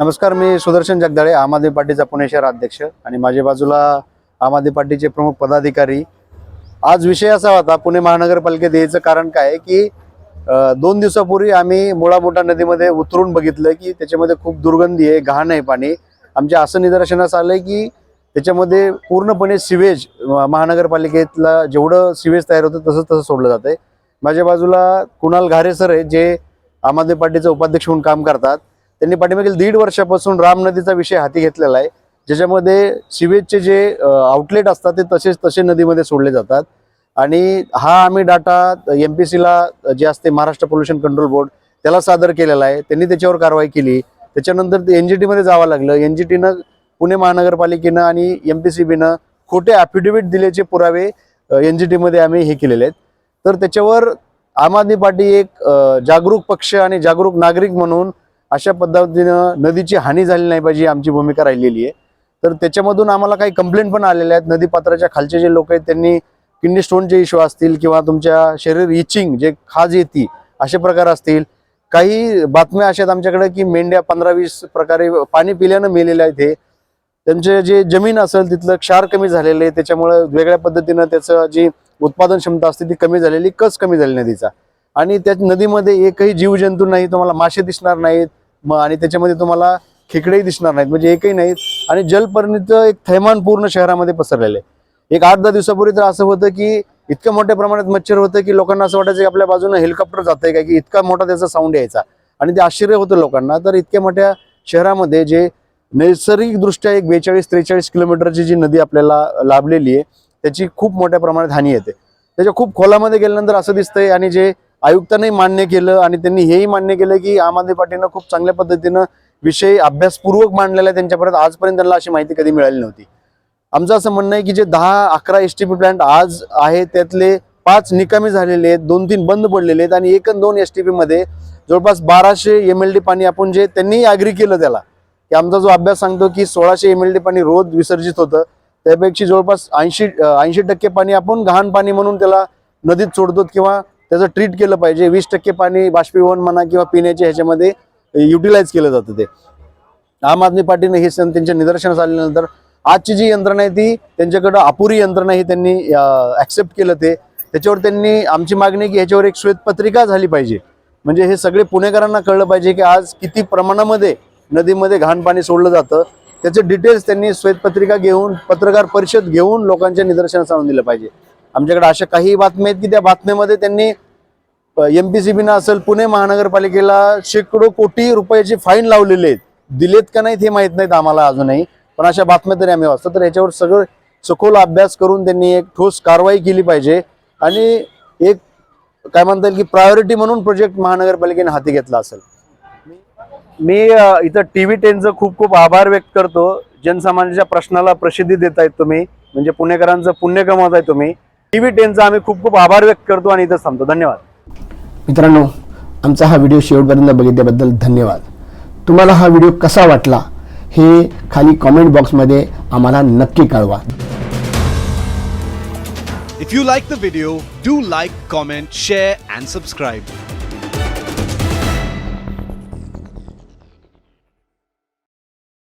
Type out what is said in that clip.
नमस्कार मी सुदर्शन जगदाळे आम आदमी पार्टीचा पुणे शहर अध्यक्ष आणि माझ्या बाजूला आम आदमी पार्टीचे प्रमुख पदाधिकारी. आज विषय असा होता पुणे महानगरपालिकेत यायचं कारण काय की दोन दिवसापूर्वी आम्ही मुळामोठा नदीमध्ये उतरून बघितलं की त्याच्यामध्ये खूप दुर्गंधी आहे घाण आहे पाणी. आमच्या असं निदर्शनास आलंय की त्याच्यामध्ये पूर्णपणे सिवेज महानगरपालिकेतला जेवढं सिवेज तयार होतं तसं तसं सोडलं जातं माझ्या बाजूला कुणाल घारे सर आहे जे आम आदमी पार्टीचे उपाध्यक्ष म्हणून काम करतात. त्यांनी पाठीमागील दीड वर्षापासून राम नदीचा विषय हाती घेतलेला आहे. ज्याच्यामध्ये सिवेजचे जे आउटलेट असतात ते तसेच तसे नदीमध्ये सोडले जातात. आणि हा आम्ही डाटा एम पी सीला जे असते महाराष्ट्र पोल्युशन कंट्रोल बोर्ड त्याला सादर केलेला आहे. त्यांनी त्याच्यावर कारवाई केली. त्याच्यानंतर ते एन जी टीमध्ये जावं लागलं. एन जी टीनं पुणे महानगरपालिकेनं आणि एम पी सी बीनं खोटे ॲफिडेव्हिट दिल्याचे पुरावे एन जी टीमध्ये आम्ही हे केलेले आहेत. तर त्याच्यावर आम आदमी पार्टी एक जागरूक पक्ष आणि जागरूक नागरिक म्हणून अशा पद्धतीनं नदीची हानी झाली नाही पाहिजे आमची भूमिका राहिलेली आहे. तर त्याच्यामधून आम्हाला काही कंप्लेंट पण आलेल्या आहेत. नदीपात्राच्या खालचे जे लोक आहेत त्यांनी किडनी स्टोनचे इश्यू असतील किंवा तुमच्या शरीर इचिंग जे खाज येते असे प्रकार असतील. काही बातम्या अशा आहेत आमच्याकडे की मेंढ्या पंधरा वीस प्रकारे पाणी पिल्यानं मेलेल्या आहेत हे. त्यांचे जे जमीन असेल तिथलं क्षार कमी झालेलं आहे. त्याच्यामुळं वेगळ्या पद्धतीनं त्याचं जी उत्पादन क्षमता असते ती कमी झालेली कस कमी झाली नदीचा. आणि त्या नदीमध्ये एकही जीवजंतू नाही तुम्हाला मासे दिसणार नाहीत मग आणि त्याच्यामध्ये तुम्हाला खेकडेही दिसणार नाहीत म्हणजे एकही नाहीत. आणि जलपर्णीचं एक थैमान पूर्ण शहरामध्ये पसरलेलं आहे. एक आठ दहा दिवसापूर्वी तर असं होतं की इतक्या मोठ्या प्रमाणात मच्छर होतं की लोकांना असं वाटायचं की आपल्या बाजूने हेलिकॉप्टर जातंय का की इतका मोठा त्याचा साऊंड यायचा. आणि ते आश्चर्य होतं लोकांना. तर इतक्या मोठ्या शहरामध्ये जे नैसर्गिकदृष्ट्या एक बेचाळीस त्रेचाळीस किलोमीटरची जी नदी आपल्याला लाभलेली आहे त्याची खूप मोठ्या प्रमाणात हानी येते. त्याच्या खूप खोलामध्ये गेल्यानंतर असं दिसतंय आणि जे आयुक्तांनी मान्य केलं आणि त्यांनी हेही मान्य केलं की आम आदमी पार्टीनं खूप चांगल्या पद्धतीनं विषय अभ्यासपूर्वक मांडलेला आहे त्यांच्यापर्यंत. आजपर्यंत त्यांना अशी माहिती कधी मिळाली नव्हती. आमचं असं म्हणणं आहे की जे दहा अकरा एस टी पी प्लांट आज आहे त्यातले पाच निकामी झालेले आहेत दोन तीन बंद पडलेले आहेत आणि एक दोन एस टी पी मध्ये जवळपास बाराशे एम एल डी पाणी आपण जे त्यांनी अग्री केलं त्याला. की आमचा जो अभ्यास सांगतो की सोळाशे एम एल डी पाणी रोज विसर्जित होतं. त्यापेक्षा जवळपास ऐंशी ऐंशी टक्के पाणी आपण घाण पाणी म्हणून त्याला नदीत सोडतो किंवा त्याचं ट्रीट केलं पाहिजे. वीस टक्के पाणी बाष्पीभवन म्हणा किंवा पिण्याच्या ह्याच्यामध्ये युटिलाइज केलं जातं ते. आम आदमी पार्टीने हे सण त्यांच्या निदर्शनास आल्यानंतर आजची जी यंत्रणा आहे ती त्यांच्याकडं अपुरी यंत्रणा ही त्यांनी ऍक्सेप्ट केलं ते. त्याच्यावर त्यांनी आमची मागणी की ह्याच्यावर एक श्वेतपत्रिका झाली पाहिजे. म्हणजे हे सगळे पुणेकरांना कळलं पाहिजे की आज किती प्रमाणामध्ये नदीमध्ये घाण पाणी सोडलं जातं. त्याचे डिटेल्स त्यांनी श्वेतपत्रिका घेऊन पत्रकार परिषद घेऊन लोकांच्या निदर्शनास आणून दिलं पाहिजे. आमच्याकडे अशा काही बातम्या आहेत की त्या बातम्यामध्ये त्यांनी एम पी सी बीनं असेल पुणे महानगरपालिकेला शेकडो कोटी रुपयाची फाईन लावलेले आहेत. दिलेत का नाहीत हे माहीत नाहीत आम्हाला अजूनही. पण अशा बातम्या तरी आम्ही वाचतो. तर याच्यावर सगळं सखोल अभ्यास करून त्यांनी एक ठोस कारवाई केली पाहिजे. आणि एक काय म्हणता येईल की प्रायोरिटी म्हणून प्रोजेक्ट महानगरपालिकेने हाती घेतला असेल. मी इथं टी व्ही टेनचं खूप खूप आभार व्यक्त करतो. जनसामान्याच्या प्रश्नाला प्रसिद्धी देत आहेत तुम्ही म्हणजे पुणेकरांचं पुण्य कमवत आहे तुम्ही. टी व्ही टेनचा आम्ही खूप खूप आभार व्यक्त करतो आणि इथं थांबतो. धन्यवाद. मित्रांनो आमचा हा व्हिडिओ शेवटपर्यंत बघितल्याबद्दल धन्यवाद. तुम्हाला हा व्हिडिओ कसा वाटला हे खाली कॉमेंट बॉक्समध्ये आम्हाला नक्की कळवा. If you like the video, do like, comment, share, and subscribe.